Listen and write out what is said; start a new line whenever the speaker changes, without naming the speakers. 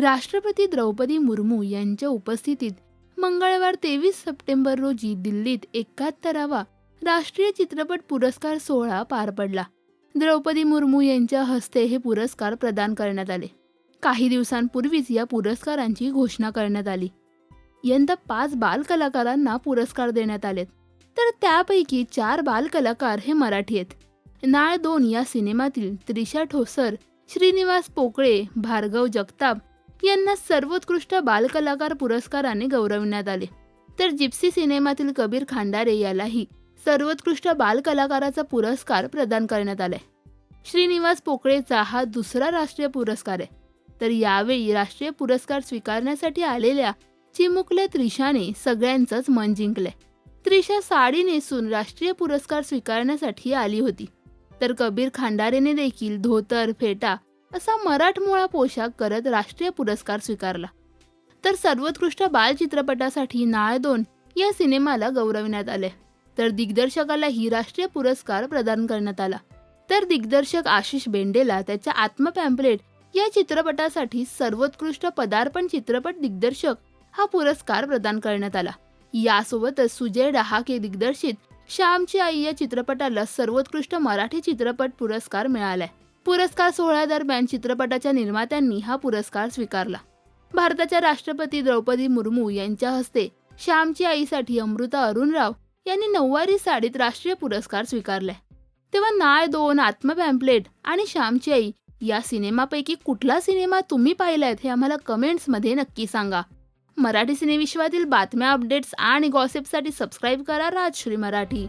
राष्ट्रपती द्रौपदी मुर्मू यांच्या उपस्थितीत मंगळवार तेवीस सप्टेंबर रोजी दिल्लीत एकाहत्तरावा राष्ट्रीय चित्रपट पुरस्कार सोहळा पार पडला. द्रौपदी मुर्मू यांच्या हस्ते हे पुरस्कार प्रदान करण्यात आले. काही दिवसांपूर्वीच या पुरस्कारांची घोषणा करण्यात आली. यंदा पाच बालकलाकारांना पुरस्कार देण्यात आलेत. तर त्यापैकी चार बालकलाकार हे मराठी आहेत. नाळ दोन या सिनेमातील त्रिशा ठोसर श्रीनिवास पोकळे भार्गव जगताप यांना सर्वोत्कृष्ट बालकलाकार पुरस्काराने गौरवण्यात आले. तर जिप्सी सिनेमातील कबीर खांडारे यालाही सर्वोत्कृष्ट बालकलाकाराचा पुरस्कार प्रदान करण्यात आलाय. श्रीनिवास पोकळेचा हा दुसरा राष्ट्रीय पुरस्कार आहे. तर यावेळी राष्ट्रीय पुरस्कार स्वीकारण्यासाठी आलेल्या चिमुकल्या त्रिशाने सगळ्यांचंच मन जिंकलंय. त्रिशा साडी नेसून राष्ट्रीय पुरस्कार स्वीकारण्यासाठी आली होती. तर कबीर खांडारेने देखील धोतर फेटा असा मराठमोळा पोशाख करत राष्ट्रीय पुरस्कार स्वीकारला. तर सर्वोत्कृष्ट बालचित्रपटासाठी नाळ दोन या सिनेमाला गौरवण्यात आले. तर दिग्दर्शकालाही राष्ट्रीय पुरस्कार प्रदान करण्यात आला. तर दिग्दर्शक आशिष बेंडेला त्याच्या आत्मपॅम्पलेट या चित्रपटासाठी सर्वोत्कृष्ट पदार्पण चित्रपट दिग्दर्शक हा पुरस्कार प्रदान करण्यात आला. यासोबतच सुजय डहाके दिग्दर्शित श्यामची आई या चित्रपटाला सर्वोत्कृष्ट मराठी चित्रपट पुरस्कार मिळालाय. पुरस्कार सोहळ्यादरम्यान चित्रपटाच्या निर्मात्यांनी हा पुरस्कार स्वीकारला. भारताच्या राष्ट्रपती द्रौपदी मुर्मू यांच्या हस्ते श्यामची आईसाठी अमृता अरुणराव यांनी नऊवारी साडीत राष्ट्रीय पुरस्कार स्वीकारलाय तेव्हा नाय दोन आत्म पॅम्पलेट आणि श्यामची आई या सिनेमापैकी कुठला सिनेमा तुम्ही पाहिलायत हे आम्हाला कमेंट्समध्ये नक्की सांगा. मराठी सिनेविश्वातील बातम्या अपडेट्स आणि गॉसिपसाठी सबस्क्राईब करा राजश्री मराठी.